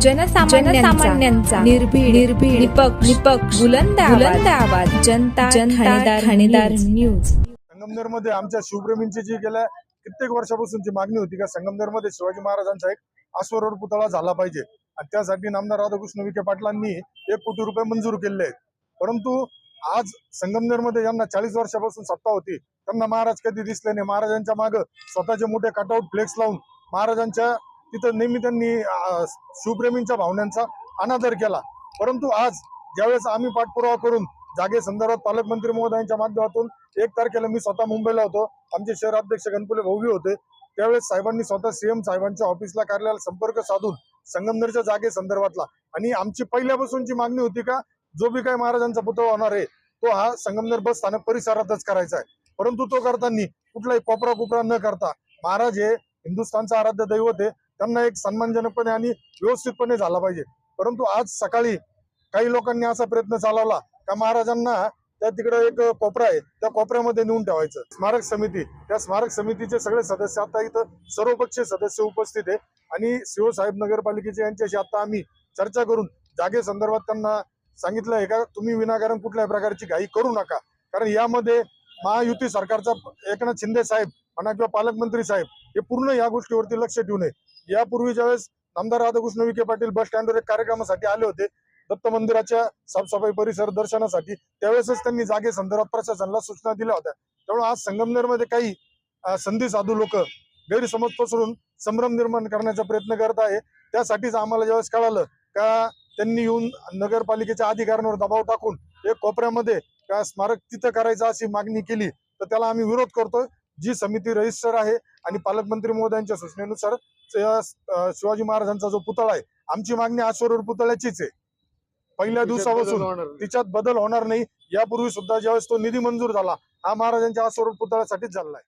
जनसामान्यांचा. निर्भीड निर्भीड. निपक्ष निपक्ष. बुलंद बुलंद आवाज. जनता जनता ठाणेदार न्यूज. संगमनेरमध्ये आमच्या शिवप्रेमींची जी गेल्या कित्येक वर्षापासूनची मागणी होती का संगमनेरमध्ये शिवाजी महाराजांचा एक अश्वरोड पुतळा झाला पाहिजे. आणि त्यासाठी नामदार राधाकृष्ण विखे पाटलांनी एक कोटी रुपये मंजूर केले आहेत. परंतु आज संगमनेरमध्ये यांना चाळीस वर्षापासून सत्ता होती त्यांना महाराज कधी दिसले नाही. महाराजांच्या मागे स्वतःचे मोठे कटआउट फ्लेक्स लावून महाराजांच्या तिथं नेहमी त्यांनी शिवप्रेमींच्या भावनांचा अनादर केला. परंतु आज ज्यावेळेस आम्ही पाठपुरावा करून जागे संदर्भात पालकमंत्री महोदयांच्या माध्यमातून एक तारखेला मी स्वतः मुंबईला होतो आमचे शहर अध्यक्ष गणपती होते त्यावेळेस साहेबांनी स्वतः सीएम साहेबांच्या ऑफिसला कार्यालयाला संपर्क साधून संगमनेरच्या जागे संदर्भातला. आणि आमची पहिल्यापासूनची मागणी होती का जो बी काय महाराजांचा पुतळा होणार आहे तो हा संगमनेर बस स्थानक परिसरातच करायचा आहे. परंतु तो करताना कुठलाही कोपरा कुपरा न करता महाराज हे हिंदुस्थानचं आराध्य दैवत आहे त्यांना एक सन्मानजनकपणे आणि व्यवस्थितपणे झाला पाहिजे. परंतु आज सकाळी काही लोकांनी असा प्रयत्न चालवला का महाराजांना त्या तिकडे एक कोपरा आहे त्या कोपऱ्यामध्ये नेऊन ठेवायचं. स्मारक समिती त्या स्मारक समितीचे सगळे सदस्य आता इथं सर्वपक्षीय सदस्य उपस्थित आहे. आणि शिवसाहेब नगरपालिकेचे यांच्याशी आता आम्ही चर्चा करून जागे संदर्भात त्यांना सांगितलं आहे का तुम्ही विनाकारण कुठल्याही प्रकारची घाई करू नका. कारण यामध्ये महायुती सरकारचा एकनाथ शिंदे साहेब म्हणा किंवा पालकमंत्री साहेब हे पूर्ण या गोष्टीवरती लक्ष ठेवू नये यापूर्वी ज्यावेळेस आमदार राधाकृष्ण विखे पाटील बस स्टँडवर एक कार्यक्रमासाठी आले होते. दत्त मंदिराच्या साफसफाई परिसर दर्शनासाठी. त्यावेळेसच त्यांनी जागे संदर्भात प्रशासनाला सूचना दिल्या होत्या. त्यामुळे आज संगमनेरमध्ये काही संधी साधू लोक गैरसमज पसरून संभ्रम निर्माण करण्याचा प्रयत्न करत आहे. त्यासाठीच आम्हाला ज्यावेळेस कळालं का त्यांनी येऊन नगरपालिकेच्या अधिकाऱ्यांवर दबाव टाकून एक कोपऱ्यामध्ये का स्मारक तिथं करायचं अशी मागणी केली तर त्याला आम्ही विरोध करतोय. जी समिती रजिस्टर आहे आणि पालकमंत्री महोदयांच्या सूचनेनुसार शिवाजी महाराजांचा जो पुतळा आहे आमची मागणी आश्वरोड पुतळ्याचीच आहे. पहिल्या दिवसापासून तिच्यात बदल होणार नाही. यापूर्वी सुद्धा ज्यावेळेस तो निधी मंजूर झाला हा महाराजांच्या आश्वरोड पुतळ्यासाठीच झाला आहे.